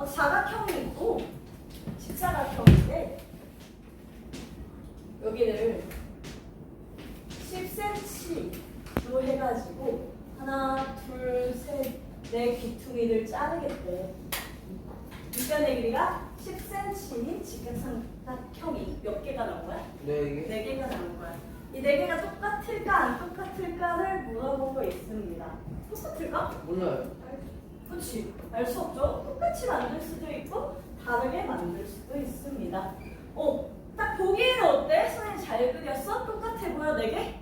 어, 사각형이 있고 직사각형인데 여기를 10cm로 해가지고 하나, 둘, 셋, 네 귀퉁이를 자르겠대. 밑변의 길이가 10cm인 직각삼각형이 몇 개가 나온 거야? 네 네 개가 나온 거야. 이 네 개가 똑같을까 안 똑같을까를 물어보고 있습니다. 똑같을까? 몰라요. 그렇지. 알 수 없죠. 똑같이 만들 수도 있고 다르게 만들 수도 있습니다. 어, 딱 보기에는 어때? 선생님 잘 그렸어? 똑같아 보여 네 개?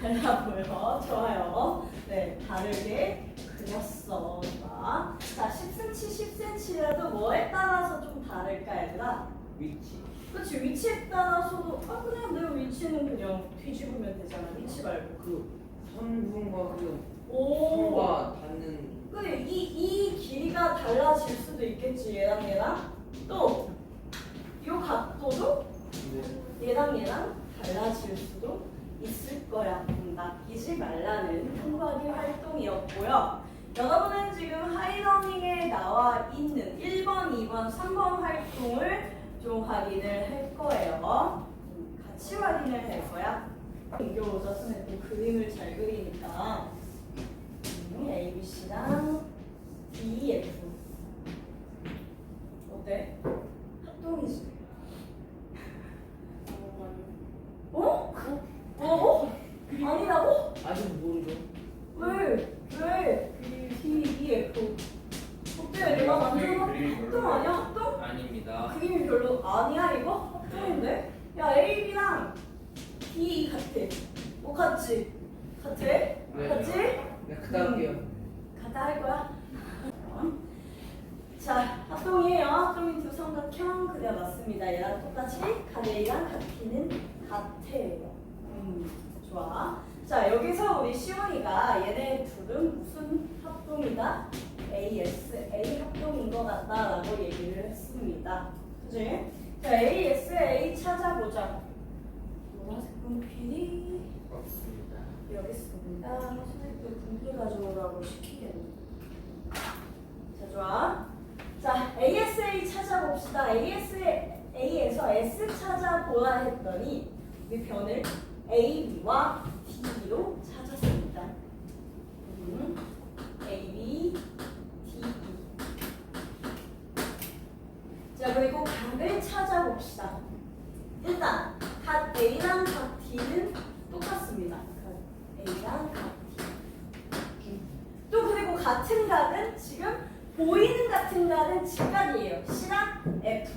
달라 보여. 좋아요. 네, 다르게 그렸어. 좋아. 자, 10cm, 10cm라도 뭐에 따라서 좀 다를까, 얘들아? 위치. 그렇지. 위치에 따라서도 아 그냥 내 위치는 그냥 뒤집으면 되잖아. 위치 말고. 그 선분과 그 오. 선과 닿는 이, 이 길이가 달라질 수도 있겠지 얘랑 얘랑? 또 이 각도도 네. 얘랑 얘랑 달라질 수도 있을 거야. 음, 낚이지 말라는 통과기 활동이었고요. 여러분은 지금 하이러닝에 나와 있는 1번, 2번, 3번 활동을 좀 확인을 할 거예요. 음, 같이 확인을 할 거야. 이겨오자 선생님 또 그림을 잘 그리니까 음, A, B, C랑 D, F 어때? 합동이지? 어? 뭐라고? 아니라고? 아직 모르죠. 왜? 왜? D, E, F 어때? 내가 만든 합동 아니야? 합동? 아닙니다. 그림이 별로 아니야 이거? 합동인데? 야 A, B랑 D, E 같아 뭐 같지? 같아? 같지? 네, 그다음이요. 갔다 할 거야. 자, 합동이에요. 합동인 두 삼각형 그려봤습니다. 얘랑 똑같이 가데이랑 같기는 같아요. 음, 좋아. 자, 여기서 우리 시원이가 얘네 둘은 무슨 합동이다? AS, A 합동인 것 같다라고 얘기를 했습니다. 그지? 자, AS, A 찾아보자. 노란색 분필이 없습니다. 여기 있습니다. 선생님도 분필 가져오라고 시키겠네. 자, 좋아. 자, ASA 찾아봅시다. ASA, A에서 S 찾아보라 했더니 이 변을 AB와 DB로 찾았습니다. 음, AB, DB. 자, 그리고 각을 찾아봅시다. 일단 각 A랑 각 D는 똑같습니다. 각 A랑 각 D. 또 그리고 같은 각은 지금 보이는 직각이에요. C랑 F.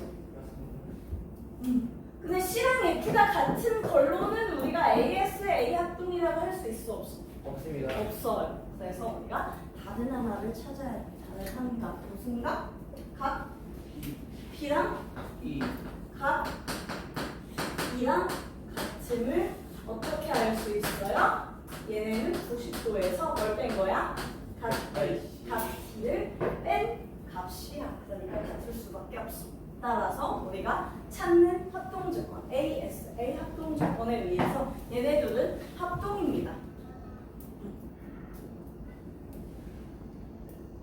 음. 근데 C랑 F가 같은 걸로는 우리가 AS, A 합동이라고 할 수 있어 없어? 없습니다. 없어요. 그래서 우리가 다른 하나를 찾아야 돼. 다른 한 각. 무슨 각? 각 B랑 이각 이랑 같음을 어떻게 알 수 있어요? 얘네는 90도에서 뭘 뺀 거야? 각 A, 각 D를 뺀 값이야. 그러니까 같을 수밖에 없어. 따라서 우리가 찾는 합동 조건 AS, A 합동 조건에 의해서 얘네들은 합동입니다.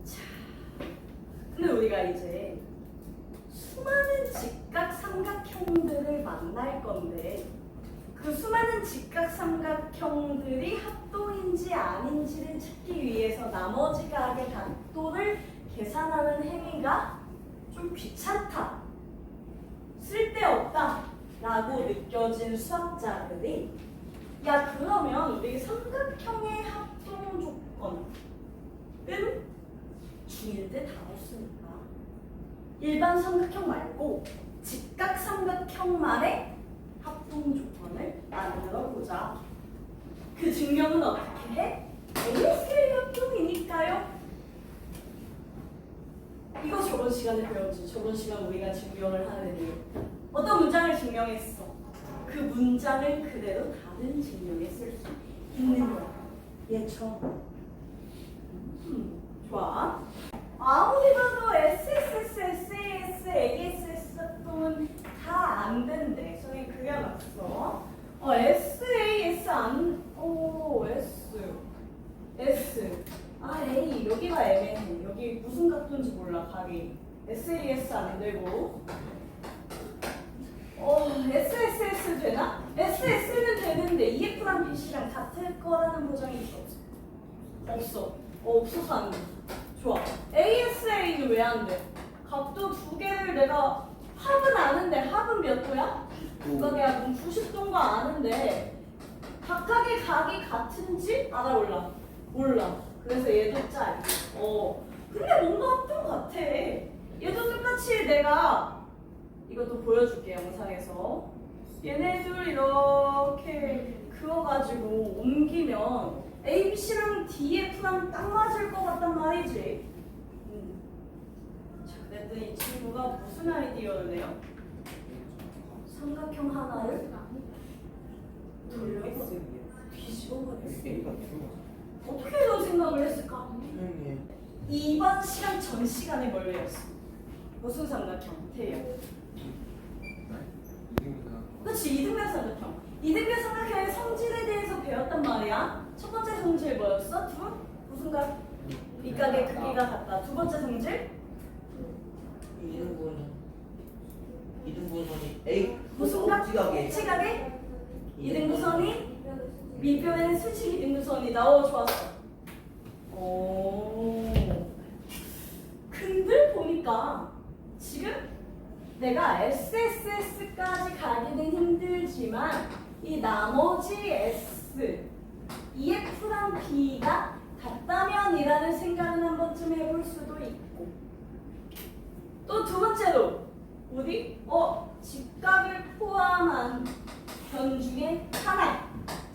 자, 근데 우리가 이제 수많은 직각 삼각형들을 만날 건데 그 수많은 직각 삼각형들이 합동인지 아닌지를 찾기 위해서 나머지 각의 각도를 계산하는 행위가 좀 귀찮다, 쓸데없다 라고 느껴진 수학자들이 야 그러면 우리 삼각형의 합동 조건은 중일 때 다뤘으니까 일반 삼각형 말고 직각 삼각형만의 합동 조건을 만들어 보자. 그 증명은 어떻게 해? ASL 합동이니까요. 이거 저번 시간에 배웠지. 저번 시간 우리가 증명을 하는 이유. 어떤 문장을 증명했어? 그 문장을 그대로 다른 증명에 쓸 수 있는 거야. 얘처럼. 음, 좋아. 아무리 봐도 SSS, SAS, ASS 합동은 다안 된대. 선생님 그려놨어. 어, SAS 안, 오, S, S. 아, A. 여기가 애매해. 여기 무슨 각도인지 몰라, 각이. SLES 안 되고 어 SSS 되나? SS는 되는데 EF랑 BC랑 같을 거라는 보장이 있어 없어? 어, 없어서 안 돼. 좋아 ASA는 왜 안 돼? 각도 두 개를 내가 합은 아는데 합은 몇 도야? 각각의 합은 90도인 거 아는데 각각의 각이 같은지 알아 몰라 몰라 그래서 얘도 짤 어. 근데 뭔가 합동 같아. 얘도 똑같이 내가 이것도 보여줄게 영상에서. 얘네들 이렇게 그어가지고 옮기면 A, B, C랑 D, F랑 딱 맞을 것 같단 말이지. 음. 자 그랬더니 이 친구가 무슨 아이디어를 내요? 삼각형 하나를 돌려서 뒤집어버렸어 어떻게 이런 생각을 했을까? 선생님 이번 시간 전 시간에 뭘 배웠어? 무슨 삼각형? 태요. 그렇지 이등변 삼각형. 이등변 삼각형의 성질에 대해서 배웠단 말이야. 첫 번째 성질 뭐였어? 두 무슨 각? 밑각의 크기가 같다. 두 번째 성질 이등분 이등분선이 A 무슨 각? 지각에 최각의 이등분선이 밑변에는 수직 이등분선이다. 오 좋았어. 오. 근데 보니까 지금 내가 SSS까지 가기는 힘들지만 이 나머지 S, EF랑 B가 같다면이라는 생각은 한 번쯤 해볼 수도 있고 또 두 번째로 우리 어 직각을 포함한 변 중에 하나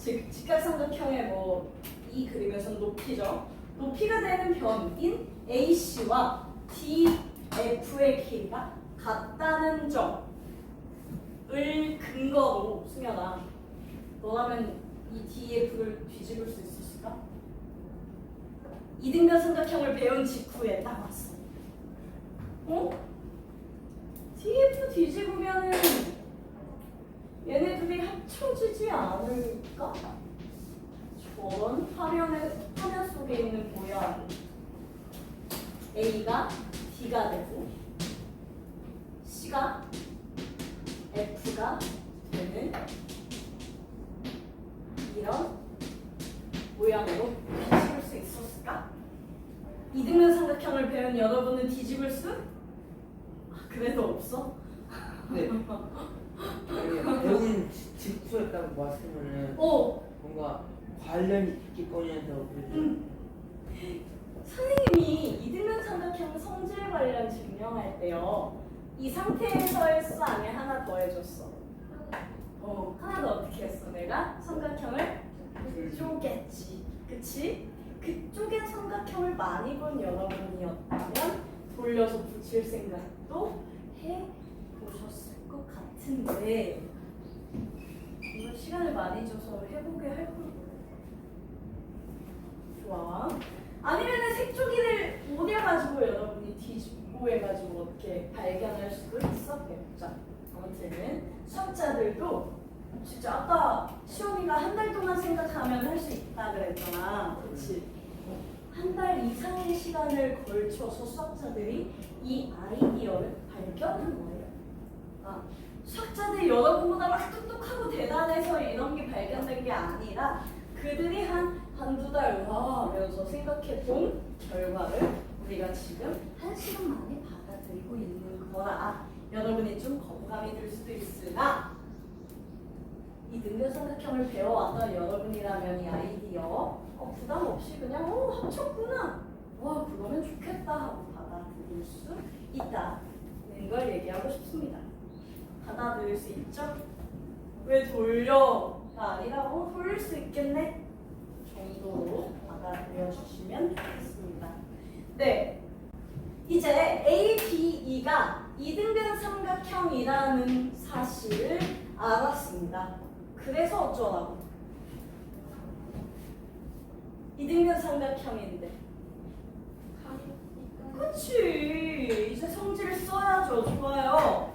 즉 직각삼각형의 뭐 이 그림에서 높이죠 높이가 되는 변인 AC와 DF의 길이가 같다는 점을 근거로 승현아 너라면 이 DF를 뒤집을 수 있었을까? 이등변 삼각형을 배운 직후에 딱 왔어 어? DF 뒤집으면은 얘네들이 합쳐지지 않을까? 저런 화면에 화면 속에 있는 모양 A가 D가 되고 C가 F가 되는 이런 모양으로 뒤집을 수 있었을까? 이등변 삼각형을 배운 여러분은 뒤집을 수? 아, 그래도 없어? 네 아니, 배운 지- 직후였다고 말씀을 관련이 그래서 음. 선생님이 이등변 삼각형 성질 관련 증명할 때요. 이 상태에서 했어 아니면 하나 더 해줬어? 어, 하나 더 어떻게 했어? 내가 삼각형을 쪼갰지. 그치? 그쪽에 삼각형을 많이 본 여러분이었다면 돌려서 붙일 생각도 해보셨을 것 같은데 시간을 많이 줘서 해보게 할 걸. 좋아. 아니면은 색조기를 오려가지고 여러분이 뒤집고 해가지고 어떻게 발견할 수도 있었겠죠. 아무튼 수학자들도 진짜 아까 시험이가 한 달 동안 생각하면 할 수 있다 그랬잖아. 그렇지? 한 달 이상의 시간을 걸쳐서 수학자들이 이 아이디어를 발견한 거예요. 아, 수학자들이 여러분보다 막 똑똑하고 대단해서 이런 게 발견된 게 아니라 그들이 한 한두 달와 하면서 생각해 본 결과를 우리가 지금 한 시간 만에 받아들이고 있는 거라. 여러분이 좀 거부감이 들 수도 있으나 이 능력 삼각형을 배워왔던 여러분이라면 이 아이디어 어, 부담 없이 그냥 어 합쳤구나. 와 그러면 좋겠다 하고 받아들일 수 있다는 걸 얘기하고 싶습니다 받아들일 수 있죠? 왜 돌려가 아니라 어 돌릴 수 있겠네 정도로 받아들여 주시면 좋겠습니다. 네. 이제 A, B, E가 이등변 삼각형이라는 사실을 알았습니다. 그래서 어쩌라고? 이등변 삼각형인데. 그치. 이제 성질을 써야죠. 좋아요.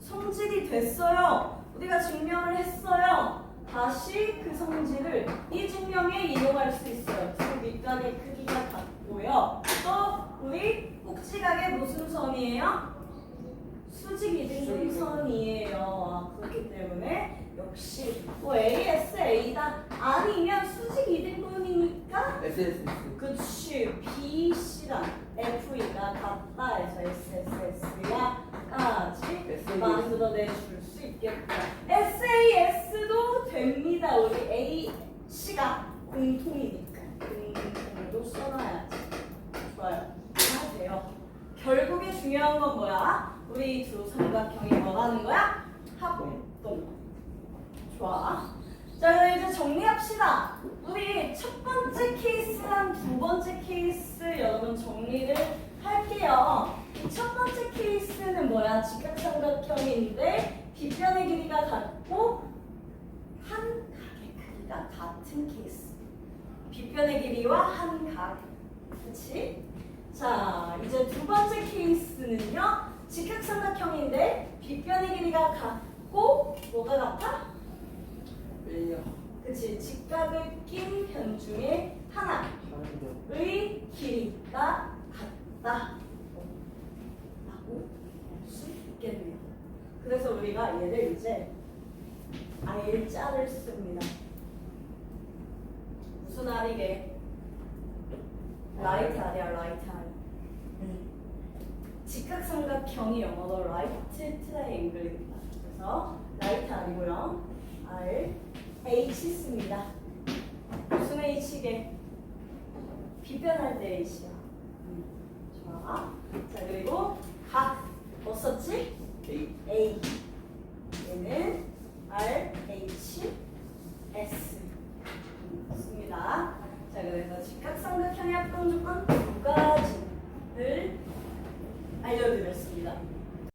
성질이 됐어요. 우리가 증명을 했어요. 다시 그 성질을 이 증명에 이용할 수 있어요. 즉 밑각의 크기가 같고요. 또 우리 꼭지각의 무슨 선이에요? 역시. 뭐 ASA다? 아니면 수직 이등분이니까? SSS 그치. BC랑 FE가 같다. 해서 SSS야까지. 만들어내줄 수 있겠다. SAS도 됩니다. 우리 A씨가 공통이니까. 공통으로 써놔야지. 좋아요. 다 돼요. 결국에 중요한 건 뭐야? 우리 두 삼각형이 뭐라는 거야? 좋아 자 이제 정리합시다 우리 첫 번째 케이스랑 두 번째 케이스 여러분 정리를 할게요 이첫 번째 케이스는 뭐야? 직각삼각형인데 빗변의 길이가 같고 한 각의 크기가 같은 케이스 빗변의 길이와 한 각. 그치? 자, 이제 두 번째 케이스는요. 직각삼각형인데 빗변의 길이가 같고 뭐가 같아? 왜냐 그치? 직각을 낀편 중에 하나의 길이가 같다. 라고 볼수 있겠네요. 그래서 우리가 얘를 이제 R자를 씁니다. 무슨 R이게? 라이트 R이야, 라이트 R. 직각삼각형이 영어로 라이트 트라이앵글입니다. 그래서 라이트 R이고요. R, H 씁니다. 무슨 H게? 비변할 때 H야. 음, 좋아. 자 그리고 각, 뭐 썼지? A A. 얘는 R, H, S. 습니다. 자 그래서 직각삼각형의 합동 조건 두 가지를 알려드렸습니다.